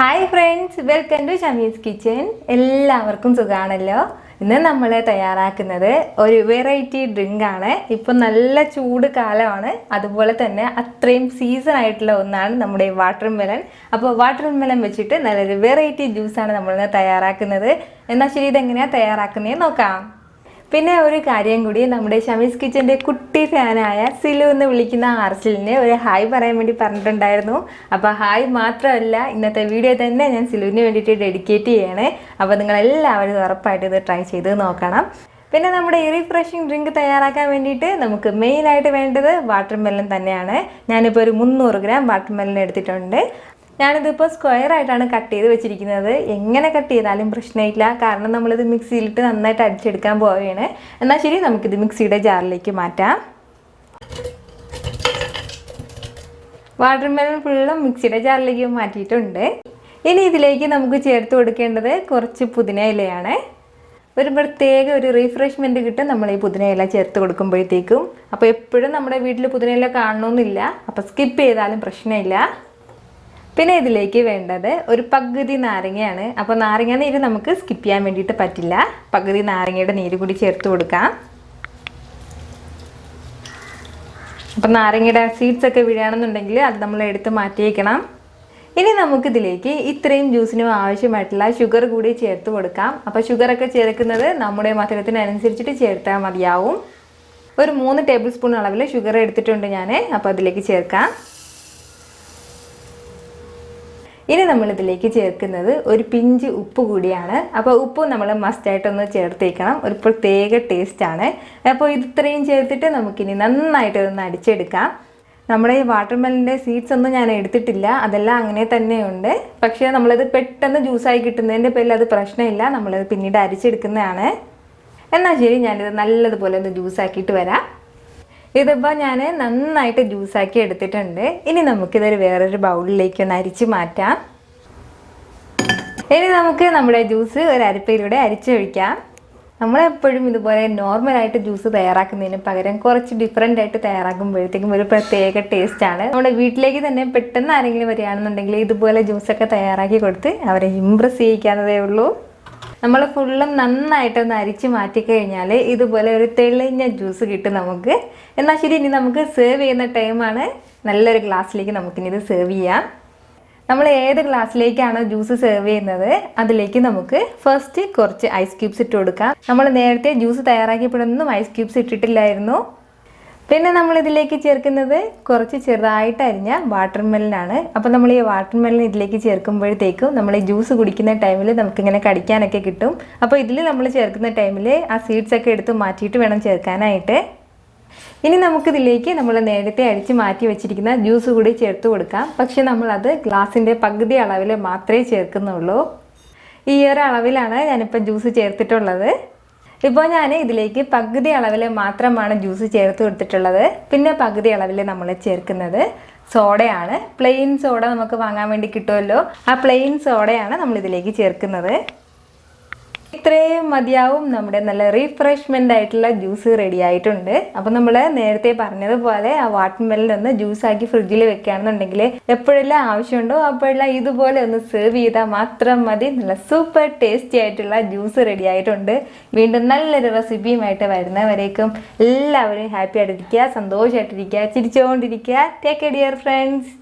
Hi friends welcome to Shami's kitchen എല്ലാവർക്കും സുഖമാണല്ലോ ഇന്ന് നമ്മൾ തയ്യാറാക്കുന്നത് ഒരു വെറൈറ്റി ഡ്രിങ്ക് ആണ്. ഇപ്പം നല്ല ചൂട് കാലമാണ്. അതുപോലെ തന്നെ അത്രയും സീസൺ ആയിട്ടുള്ള ഒന്നാണ് നമ്മുടെ വാട്ടർ മെലൺ അപ്പോൾ വാട്ടർ മെലൺ വെച്ചിട്ട് നല്ലൊരു വെറൈറ്റി ജ്യൂസാണ് നമ്മളിന്ന് തയ്യാറാക്കുന്നത്. എന്നാൽ ശരി ഇതെങ്ങനെയാണ് തയ്യാറാക്കുന്നത് നോക്കാം. പിന്നെ ഒരു കാര്യം കൂടി നമ്മുടെ ഷമീസ് കിച്ചന്റെ കുട്ടി ഫാനായ സിലു എന്ന് വിളിക്കുന്ന ആർസിലിനെ ഒരു ഹായ് പറയാൻ വേണ്ടി പറഞ്ഞിട്ടുണ്ടായിരുന്നു. അപ്പോൾ ഹായ് മാത്രമല്ല ഇന്നത്തെ വീഡിയോ തന്നെ ഞാൻ സിലുവിന് വേണ്ടിയിട്ട് ഡെഡിക്കേറ്റ് ചെയ്യാണ്. അപ്പോൾ നിങ്ങളെല്ലാവരും ഉറപ്പായിട്ട് ഇത് ട്രൈ ചെയ്ത് നോക്കണം. പിന്നെ നമ്മുടെ ഈ റിഫ്രഷിങ് ഡ്രിങ്ക് തയ്യാറാക്കാൻ വേണ്ടിയിട്ട് നമുക്ക് മെയിനായിട്ട് വേണ്ടത് വാട്ടർ മെല്ലൻ തന്നെയാണ്. ഞാനിപ്പോൾ ഒരു മുന്നൂറ് ഗ്രാം വാട്ടർ മെല്ലൻ എടുത്തിട്ടുണ്ട്. ഞാനിതിപ്പോൾ സ്ക്വയർ ആയിട്ടാണ് കട്ട് ചെയ്ത് വെച്ചിരിക്കുന്നത്. എങ്ങനെ കട്ട് ചെയ്താലും പ്രശ്നമില്ല. കാരണം നമ്മളിത് മിക്സിയിലിട്ട് നന്നായിട്ട് അടിച്ചെടുക്കാൻ പോവുകയാണ്. എന്നാൽ ശരി നമുക്കിത് മിക്സിയുടെ ജാറിലേക്ക് മാറ്റാം. വാട്ടർ മെലൺ ഫുള്ളും മിക്സിയുടെ ജാറിലേക്ക് മാറ്റിയിട്ടുണ്ട്. ഇനി ഇതിലേക്ക് നമുക്ക് ചേർത്ത് കൊടുക്കേണ്ടത് കുറച്ച് പുതിന ഇലയാണ്. ഒരു പ്രത്യേക ഒരു റീഫ്രഷ്മെന്റ് കിട്ടും നമ്മൾ ഈ പുതിന ഇല ചേർത്ത് കൊടുക്കുമ്പോഴത്തേക്കും. അപ്പോൾ എപ്പോഴും നമ്മുടെ വീട്ടിൽ പുതിന ഇല കാണണമെന്നില്ല അപ്പോൾ സ്കിപ്പ് ചെയ്താലും പ്രശ്നമില്ല. പിന്നെ ഇതിലേക്ക് വേണ്ടത് ഒരു പകുതി നാരങ്ങയാണ്. അപ്പോൾ നാരങ്ങ നീര് നമുക്ക് സ്കിപ്പ് ചെയ്യാൻ വേണ്ടിയിട്ട് പറ്റില്ല. പകുതി നാരങ്ങയുടെ നീര് കൂടി ചേർത്ത് കൊടുക്കാം. അപ്പം നാരങ്ങയുടെ സീഡ്സ് ഒക്കെ വീഴുകയാണെന്നുണ്ടെങ്കിൽ അത് നമ്മൾ എടുത്ത് മാറ്റിയേക്കണം. ഇനി നമുക്കിതിലേക്ക് ഇത്രയും ജ്യൂസിനും ആവശ്യമായിട്ടുള്ള ഷുഗർ കൂടി ചേർത്ത് കൊടുക്കാം. അപ്പോൾ ഷുഗറൊക്കെ ചേർക്കുന്നത് നമ്മുടെ മധുരത്തിനനുസരിച്ചിട്ട് ചേർത്താൽ മതിയാവും. ഒരു മൂന്ന് ടേബിൾ സ്പൂൺ അളവിൽ ഷുഗർ എടുത്തിട്ടുണ്ട് ഞാൻ അപ്പോൾ അതിലേക്ക് ചേർക്കാം. ഇനി നമ്മളിതിലേക്ക് ചേർക്കുന്നത് ഒരു പിഞ്ച് ഉപ്പ് കൂടിയാണ്. അപ്പോൾ ഉപ്പ് നമ്മൾ മസ്റ്റായിട്ടൊന്ന് ചേർത്തേക്കണം. ഒരു പ്രത്യേക ടേസ്റ്റാണ് അപ്പോൾ ഇത് ഇത്രയും ചേർത്തിട്ട് നമുക്കിനി നന്നായിട്ട് ഒന്ന് അടിച്ചെടുക്കാം. നമ്മുടെ ഈ വാട്ടർമെലിന്റെ സീഡ്സ് ഒന്നും ഞാൻ എടുത്തിട്ടില്ല. അതെല്ലാം അങ്ങനെ തന്നെയുണ്ട്. പക്ഷേ നമ്മളത് പെട്ടെന്ന് ജ്യൂസായി കിട്ടുന്നതിന്റെ പേരിൽ അത് പ്രശ്നമില്ല. നമ്മളത് പിന്നീട് അരിച്ചെടുക്കുന്നതാണ്. എന്നാൽ ശരി ഞാനിത് നല്ലതുപോലെ ഒന്ന് ജ്യൂസാക്കിയിട്ട് വരാം. ഇതിപ്പോൾ ഞാൻ നന്നായിട്ട് ജ്യൂസാക്കി എടുത്തിട്ടുണ്ട്. ഇനി നമുക്കിതൊരു വേറൊരു ബൗളിലേക്ക് ഒന്ന് അരിച്ച് മാറ്റാം. ഇനി നമുക്ക് നമ്മുടെ ജ്യൂസ് ഒരു അരിപ്പയിലൂടെ അരിച്ചൊഴിക്കാം. നമ്മളെപ്പോഴും ഇതുപോലെ നോർമലായിട്ട് ജ്യൂസ് തയ്യാറാക്കുന്നതിന് പകരം കുറച്ച് ഡിഫറെന്റ് ആയിട്ട് തയ്യാറാക്കുമ്പോഴത്തേക്കും ഒരു പ്രത്യേക ടേസ്റ്റാണ് നമ്മുടെ വീട്ടിലേക്ക് തന്നെ പെട്ടെന്ന് ആരെങ്കിലും വരികയാണെന്നുണ്ടെങ്കിൽ ഇതുപോലെ ജ്യൂസൊക്കെ തയ്യാറാക്കി കൊടുത്ത് അവരെ ഇമ്പ്രസ് ചെയ്യിക്കാവുന്നതേ ഉള്ളൂ. നമ്മൾ ഫുള്ളും നന്നായിട്ടൊന്ന് അരിച്ച് മാറ്റിക്കഴിഞ്ഞാൽ ഇതുപോലെ ഒരു തെളിഞ്ഞ ജ്യൂസ് കിട്ടും നമുക്ക്. എന്നാൽ ശരി ഇനി നമുക്ക് സേർവ് ചെയ്യുന്ന ടൈമാണ് നല്ലൊരു ഗ്ലാസ്സിലേക്ക് നമുക്കിനി ഇത് സെർവ് ചെയ്യാം. നമ്മൾ ഏത് ഗ്ലാസ്സിലേക്കാണോ ജ്യൂസ് സെർവ് ചെയ്യുന്നത് അതിലേക്ക് നമുക്ക് ഫസ്റ്റ് കുറച്ച് ഐസ് ക്യൂബ്സ് ഇട്ട് കൊടുക്കാം. നമ്മൾ നേരത്തെ ജ്യൂസ് തയ്യാറാക്കിയപ്പോഴൊന്നും ഐസ് ക്യൂബ്സ് ഇട്ടിട്ടില്ലായിരുന്നു. പിന്നെ നമ്മൾ ഇതിലേക്ക് ചേർക്കുന്നത് കുറച്ച് ചെറുതായിട്ട് അരിഞ്ഞ വാട്ടർ മെലനാണ് അപ്പോൾ നമ്മൾ ഈ വാട്ടർ മെലൻ ഇതിലേക്ക് ചേർക്കുമ്പോഴത്തേക്കും നമ്മൾ ഈ ജ്യൂസ് കുടിക്കുന്ന ടൈമിൽ നമുക്കിങ്ങനെ കടിക്കാനൊക്കെ കിട്ടും. അപ്പോൾ ഇതിൽ നമ്മൾ ചേർക്കുന്ന ടൈമിൽ ആ സീഡ്സ് ഒക്കെ എടുത്ത് മാറ്റിയിട്ട് വേണം ചേർക്കാനായിട്ട്. ഇനി നമുക്കിതിലേക്ക് നമ്മൾ നേരത്തെ അടിച്ച് മാറ്റി വെച്ചിരിക്കുന്ന ജ്യൂസ് കൂടി ചേർത്ത് കൊടുക്കാം. പക്ഷെ നമ്മളത് ഗ്ലാസിന്റെ പകുതി അളവിൽ മാത്രമേ ചേർക്കുന്നുള്ളൂ. ഈ ഒരു അളവിലാണ് ഞാനിപ്പോൾ ജ്യൂസ് ചേർത്തിട്ടുള്ളത്. ഇപ്പോൾ ഞാൻ ഇതിലേക്ക് പകുതി അളവിൽ മാത്രമാണ് ജ്യൂസ് ചേർത്ത് കൊടുത്തിട്ടുള്ളത്. പിന്നെ പകുതി അളവിൽ നമ്മൾ ചേർക്കുന്നത് സോഡയാണ്. പ്ലെയിൻ സോഡ നമുക്ക് വാങ്ങാൻ വേണ്ടി കിട്ടുമല്ലോ. ആ പ്ലെയിൻ സോഡയാണ് നമ്മൾ ഇതിലേക്ക് ചേർക്കുന്നത്. ഇത്രയും മതിയാവും. നമ്മുടെ നല്ല റീഫ്രഷ്മെന്റ് ആയിട്ടുള്ള ജ്യൂസ് റെഡി ആയിട്ടുണ്ട്. അപ്പോൾ നമ്മൾ നേരത്തെ പറഞ്ഞതുപോലെ ആ വാട്ടർ മെലൻ ഒന്ന് ജ്യൂസാക്കി ഫ്രിഡ്ജിൽ വെക്കുകയാണെന്നുണ്ടെങ്കിൽ എപ്പോഴെല്ലാം ആവശ്യമുണ്ടോ അപ്പോഴെല്ലാം ഇതുപോലെ ഒന്ന് സെർവ് ചെയ്താൽ മാത്രം മതി. നല്ല സൂപ്പർ ടേസ്റ്റി ആയിട്ടുള്ള ജ്യൂസ് റെഡി ആയിട്ടുണ്ട്. വീണ്ടും നല്ലൊരു റെസിപ്പിയുമായിട്ട് വരുന്നവരേക്കും എല്ലാവരും ഹാപ്പി ആയിട്ടിരിക്കുക സന്തോഷമായിട്ടിരിക്കുക ചിരിച്ചുകൊണ്ടിരിക്കുക ടേക്ക് എ ഡിയർ ഫ്രണ്ട്സ്